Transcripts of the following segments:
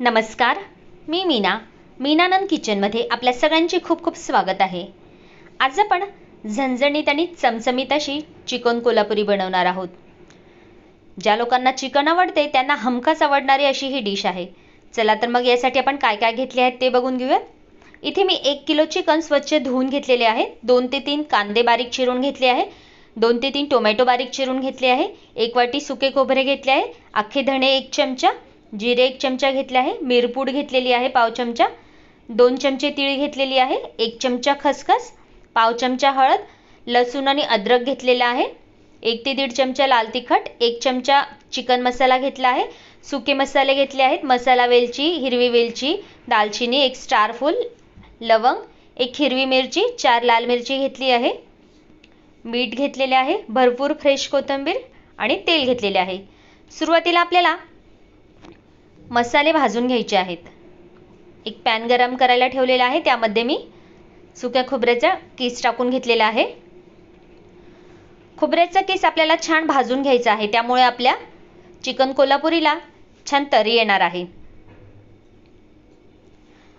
नमस्कार मी मीना मीनानंद किचनमध्ये आपल्या सगळ्यांचे खूप खूप स्वागत आहे. आज आपण झणझणीत आणि चमचमीत अशी चिकन कोल्हापुरी बनवणार आहोत. ज्या लोकांना चिकन आवडते त्यांना हमखास आवडणारी अशी ही डिश आहे. चला तर मग यासाठी आपण काय काय घेतले आहेत ते बघून घेऊयात इथे मी एक किलो चिकन स्वच्छ धुवून घेतलेले आहे. दोन ते तीन कांदे बारीक चिरून घेतले आहे. दोन ते तीन टोमॅटो बारीक चिरून घेतले आहे. एक वाटी सुके खोबरे घेतले आहे. अख्खे धणे एक चमचा. जिरे एक चमचा घेतले आहे मिरपूड घेतलेली आहे पाव चमचा दोन चमचे तीळ घेतलेली आहे एक चमचा खसखस पाव चमचा हळद लसूण आणि अद्रक घेतलेला आहे एक ते दीड चमचा लाल तिखट एक चमचा चिकन मसाला घेतला आहे सुके मसाले घेतले आहेत मसाला वेलची हिरवी वेलची दालचिनी एक स्टार फूल लवंग एक हिरवी मिरची चार लाल मिरची घेतली आहे मीठ घेतलेले आहे भरपूर फ्रेश कोथिंबीर आणि तेल घेतलेले आहे. सुरुवातीला आपल्याला मसाले भाजून घ्यायचे आहेत. एक पॅन गरम करायला ठेवलेला आहे. त्यामध्ये मी सुक्या खोबऱ्याचा केस टाकून घेतलेला आहे. खोबऱ्याचा केस आपल्याला छान भाजून घ्यायचा आहे. त्यामुळे आपल्या चिकन कोल्हापुरीला छान तरी येणार आहे.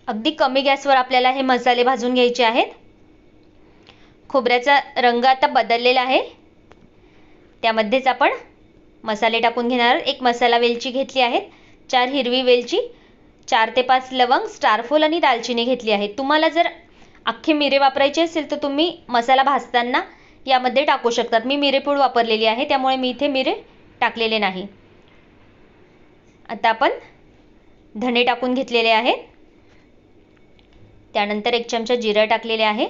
अगदी कमी गॅसवर आपल्याला हे मसाले भाजून घ्यायचे आहेत. खोबऱ्याचा रंग आता बदललेला आहे. त्यामध्येच आपण मसाले टाकून घेणार. एक मसाला वेलची घेतली आहे. चार हिरवी वेलची चार ते पाच लवंग स्टारफूल आणि दालचिनी घेतली आहे तुम्हाला जर अख्खे मिरे वापरायचे असेल तर तुम्ही मसाला भाजताना यामध्ये टाकू शकतात. मी मिरेपूड वापरलेली आहे त्यामुळे मी इथे मिरे टाकलेले नाही. आता आपण धणे टाकून घेतलेले आहेत. त्यानंतर एक चमचा जिरं टाकलेले आहे.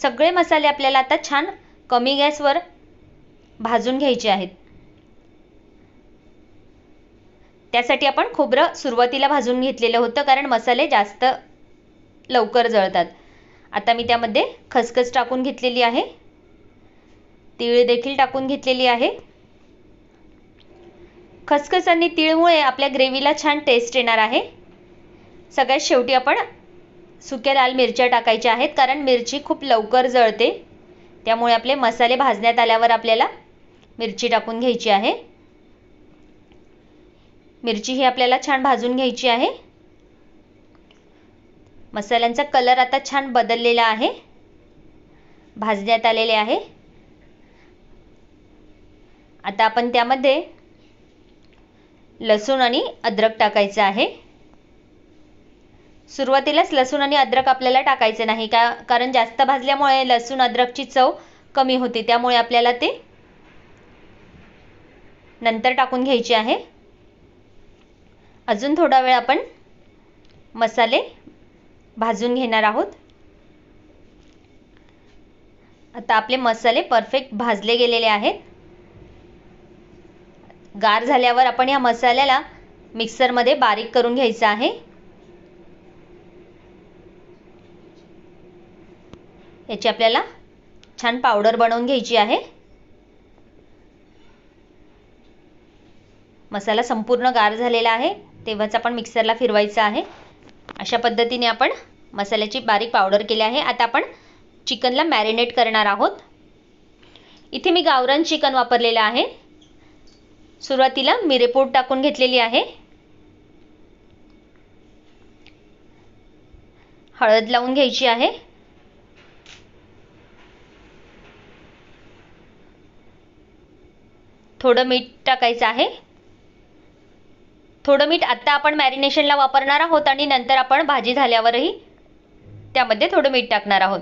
सगळे मसाले आपल्याला आता छान कमी गॅसवर भाजून घ्यायचे आहेत. त्यासाठी आपण खोबरं सुरुवातीला भाजून घेतलेलं होतं कारण मसाले जास्त लवकर जळतात. आता मी त्यामध्ये खसखस टाकून घेतलेली आहे. तीळ देखील टाकून घेतलेली आहे. खसखस आणि तीळमुळे आपल्या ग्रेव्हीला छान टेस्ट येणार आहे. सगळ्यात शेवटी आपण सुक्या लाल मिरच्या टाकायच्या आहेत कारण मिरची खूप लवकर जळते. त्यामुळे आपले मसाले भाजण्यात आल्यावर आपल्याला मिरची टाकून घ्यायची आहे. मिरची ही आपल्याला छान भाजून घ्यायची आहे. मसाल्यांचा कलर आता छान बदललेला आहे. भाजण्यात आलेले आहे. आता आपण त्यामध्ये लसूण आणि अद्रक टाकायचं आहे. सुरुवातीलाच लसूण आणि अद्रक आपल्याला टाकायचं नाही का कारण जास्त भाजल्यामुळे लसूण अद्रकची चव कमी होते त्यामुळे आपल्याला ते नंतर टाकून घ्यायची आहे. अजून थोडा वेळ आपण मसाले भाजून घेणार आहोत. आता आपले मसाले परफेक्ट भाजले गेलेले आहेत. गार झाल्यावर आपण या मसाल्याला मिक्सरमध्ये बारीक करून घ्यायचं आहे. याची आपल्याला छान पावडर बनवून घ्यायची आहे. मसाला संपूर्ण गार झालेला आहे. तेव्हाच आपण मिक्सरला फिरवायचं आहे. अशा पद्धतीने आपण मसाल्याची बारीक पावडर केली आहे. आता आपण चिकनला मॅरिनेट करणार आहोत. इथे मी गावरान चिकन वापरलेलं आहे. सुरुवातीला मिरेपूड टाकून घेतलेली आहे. हळद लावून घ्यायची आहे. थोडं मीठ टाकायचं आहे. थोडं मीठ आत्ता आपण मॅरिनेशनला वापरणार आहोत आणि नंतर आपण भाजी झाल्यावरही त्यामध्ये थोडं मीठ टाकणार आहोत.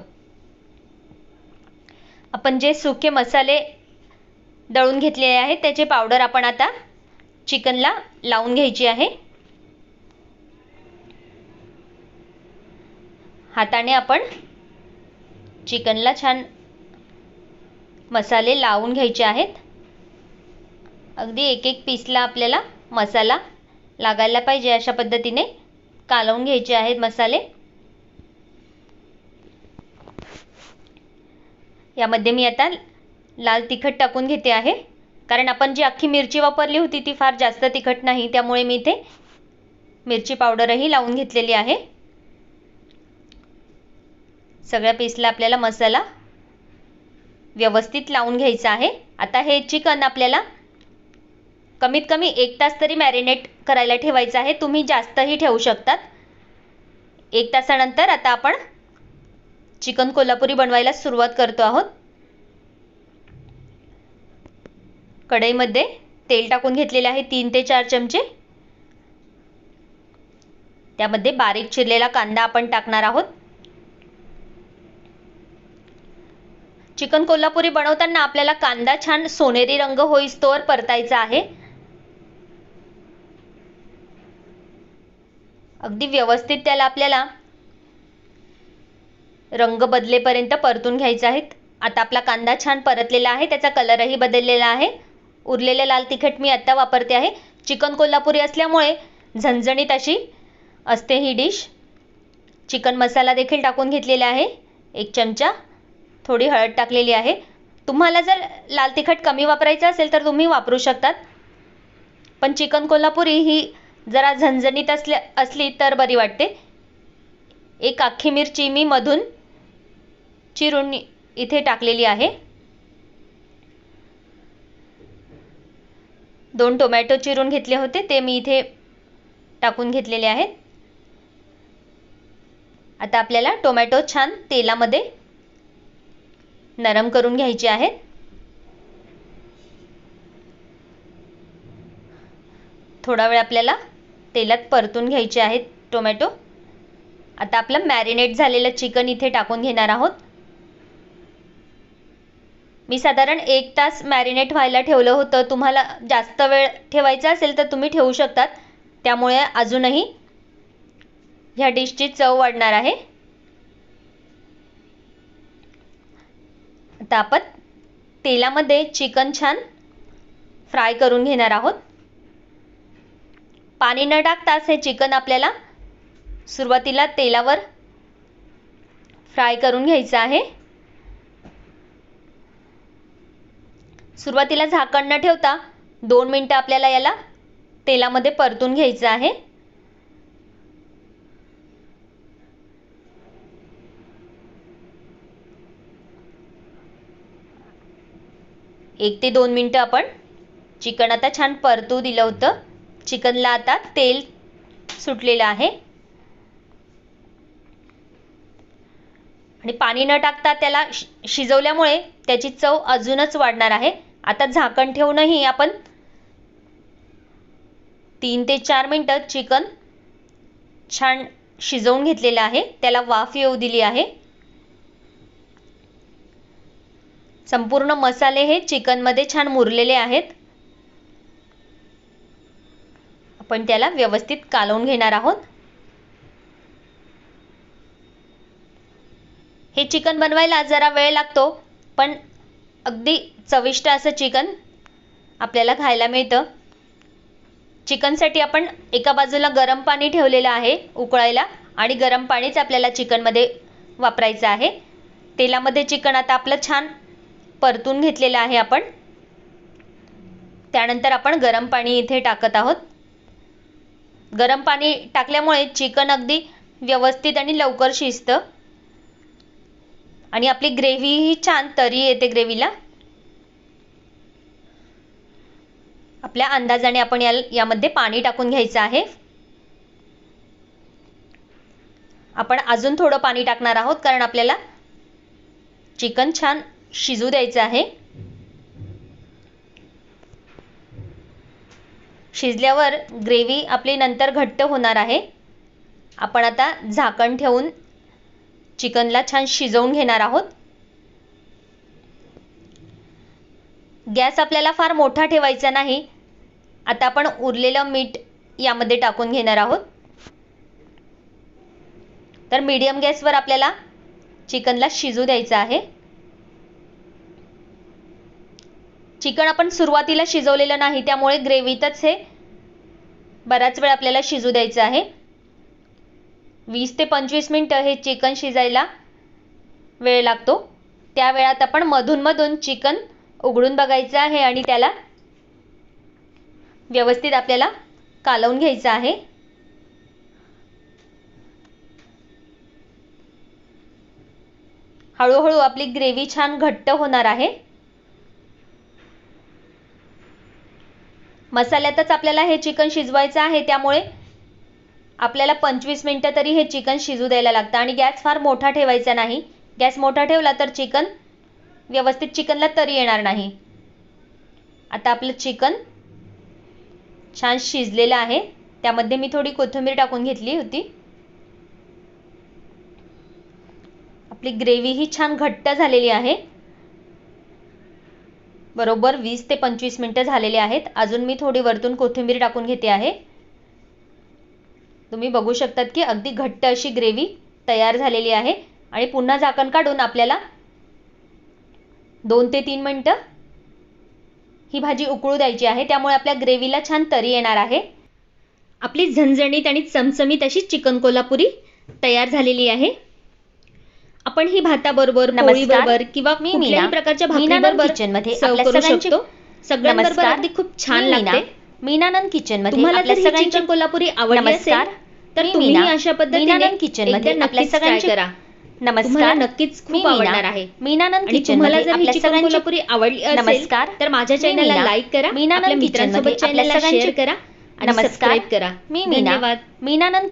आपण जे सुके मसाले दळून घेतलेले आहेत त्याचे पावडर आपण आता चिकनला लावून घ्यायची आहे. हाताने आपण चिकनला छान मसाले लावून घ्यायचे आहेत. अगदी एक एक पीसला आपल्याला मसाला लागायला पाहिजे अशा पद्धतीने. कालवून घ्यायचे आहेत मसाले. यामध्ये मी आता लाल तिखट टाकून घेते आहे. कारण आपण जी अख्खी मिरची वापरली होती ती फार जास्त तिखट नाही. त्यामुळे मी इथे मिरची पावडरही लावून घेतलेली आहे. सगळ्या पीसला आपल्याला मसाला व्यवस्थित लावून घ्यायचा आहे. आता हे चिकन आपल्याला कमीत कमी एक तास तरी मॅरिनेट करायला ठेवायचं आहे. तुम्ही जास्तही ठेवू शकतात. एक तासानंतर आता आपण चिकन कोल्हापुरी बनवायला सुरुवात करतो आहोत. कढईमध्ये तेल टाकून घेतलेले आहे तीन ते चार चमचे. त्यामध्ये बारीक चिरलेला कांदा आपण टाकणार आहोत. चिकन कोल्हापुरी बनवताना आपल्याला कांदा छान सोनेरी रंग होईस्तोवर परतायचा आहे. अगदी व्यवस्थित त्याला आपल्याला रंग बदलेपर्यंत परतून घ्यायचा आहेत. आता आपला कांदा छान परतलेला आहे त्याचा कलरही बदललेला आहे. उरलेले लाल तिखट मी आत्ता वापरते आहे. चिकन कोल्हापुरी असल्यामुळे झणझणीत अशी असते ही डिश चिकन मसाला देखील टाकून घेतलेला आहे. एक चमचा थोडी हळद टाकलेली आहे. तुम्हाला जर लाल तिखट कमी वापरायचं असेल तर तुम्ही वापरू शकतात. पण चिकन कोल्हापुरी ही जरा झणझणीत असल्या असली तर बरी वाटते. एक अख्खी मिरची मी मधून चिरून इथे टाकलेली आहे. दोन टोमॅटो चिरून घेतले होते ते मी इथे टाकून घेतलेले आहेत. आता आपल्याला टोमॅटो छान तेलामध्ये नरम करून घ्यायचे आहेत. थोडा वेळ आपल्याला तेलात परतून घ्यायचे आहेत टोमॅटो. आता आपलं मॅरिनेट झालेलं चिकन इथे टाकून घेणार आहोत. मी साधारण एक तास मॅरिनेट व्हायला ठेवलं होतं. तुम्हाला जास्त वेळ ठेवायचा असेल तर तुम्ही ठेवू शकतात. त्यामुळे अजूनही ह्या डिशची चव वाढणार आहे. आता आपण तेलामध्ये चिकन छान फ्राय करून घेणार आहोत. पाणी न टाकताच हे चिकन आपल्याला सुरुवातीला तेलावर फ्राय करून घ्यायचं आहे. सुरुवातीला झाकण न ठेवता दोन मिनटं आपल्याला याला तेलामध्ये परतून घ्यायचं आहे. एक ते दोन मिनटं आपण चिकन आता छान परतू दिलं होतं. चिकनला आता तेल सुटलेलं आहे. आणि पाणी न टाकता त्याला शिजवल्यामुळे त्याची चव अजूनच वाढणार आहे. आता झाकण ठेवूनही आपण तीन ते चार मिनटं चिकन छान शिजवून घेतलेलं आहे. त्याला वाफ येऊ दिली आहे. संपूर्ण मसाले हे चिकनमध्ये छान मुरलेले आहेत. आपण त्याला व्यवस्थित कालवून घेणार आहोत. हे चिकन बनवायला जरा वेळ लागतो पण अगदी चविष्ट असं चिकन आपल्याला खायला मिळतं. चिकनसाठी आपण एका बाजूला गरम पाणी ठेवलेलं आहे उकळायला आणि गरम पाणीच आपल्याला चिकनमध्ये वापरायचं आहे. तेलामध्ये चिकन आता आपलं छान परतून घेतलेलं आहे आपण. त्यानंतर आपण गरम पाणी इथे टाकत आहोत. गरम पाणी टाकल्यामुळे चिकन अगदी व्यवस्थित आणि लवकर शिजतं. आणि आपली ग्रेव्ही छान तरी येते ग्रेव्हीला. आपल्या अंदाजाने आपण या यामध्ये पाणी टाकून घ्यायचं आहे. आपण अजून थोडं पाणी टाकणार आहोत कारण आपल्याला चिकन छान शिजू द्यायचं आहे. शिजल्यावर ग्रेव्ही आपली नंतर घट्ट होणार आहे. आपण आता झाकण ठेवून चिकनला छान शिजवून घेणार आहोत. गॅस आपल्याला फार मोठा ठेवायचा नाही. आता आपण उरलेलं मीठ यामध्ये टाकून घेणार आहोत. तर मीडियम गॅसवर आपल्याला चिकनला शिजू द्यायचं आहे. चिकन आपण सुरुवातीला शिजवलेलं नाही त्यामुळे ग्रेव्हीतच हे बराच वेळ आपल्याला शिजू द्यायचं आहे. वीस ते पंचवीस मिनटं हे चिकन शिजायला वेळ लागतो. त्या वेळात आपण मधून मधून चिकन उघडून बघायचं आहे आणि त्याला व्यवस्थित आपल्याला कालवून घ्यायचं आहे. हळूहळू आपली ग्रेव्ही छान घट्ट होणार आहे. मसाल्यातच आपल्याला हे चिकन शिजवायचं आहे त्यामुळे आपल्याला पंचवीस मिनटं तरी हे चिकन शिजू द्यायला लागतं. आणि गॅस फार मोठा ठेवायचा नाही. गॅस मोठा ठेवला तर चिकन व्यवस्थित चिकनला तरी येणार नाही. आता आपलं चिकन छान शिजलेलं आहे. त्यामध्ये मी थोडी कोथिंबीर टाकून घेतली होती. आपली ग्रेव्ही ही छान घट्ट झालेली आहे. बरोबर वीस ते पंचवीस मिनटं झालेले आहेत. अजून मी थोडी वरतून कोथिंबीर टाकून घेते आहे. तुम्ही बघू शकतात की अगदी घट्ट अशी ग्रेव्ही तयार झालेली आहे. आणि पुन्हा झाकण काढून आपल्याला दोन ते तीन मिनटं ही भाजी उकळू द्यायची आहे. त्यामुळे आपल्या ग्रेव्हीला छान तरी येणार आहे. आपली झणझणीत आणि चमचमीत अशी चिकन कोल्हापुरी तयार झालेली आहे. आपण ही भाताबरोबर बरोबर किंवा मी कुठल्याही मीना. प्रकारच्या भाकरीबरोबर किचनमध्ये सर्व आपल्या करू सगळ्यांचे- शकतो सगळ्यांबरोबर नमस्कार. अगदी खूप छान. लागते मीनानंद किचनमध्ये तुम्हाला आपल्या जर ही चिकन कोल्हापुरी आवडली नमस्कार. असेल तर तुम्ही. अशा पद्धतीने किचनमध्ये आपल्या सगळ्यांची- करा नमस्कार नक्कीच खूप. आवडणार आहे मीनानंद किचनमध्ये जर ही आपल्या चिकन सगळ्यांची कोल्हापुरी आवडली असेल नमस्कार. तर माझ्या चॅनलला. लाईक करा मीनानंद किचनमध्ये मित्रांसोबत आपल्या चॅनलला शेअर सगळ्यांची- करा आणि नमस्कार. करा मी मीना. मीनानंद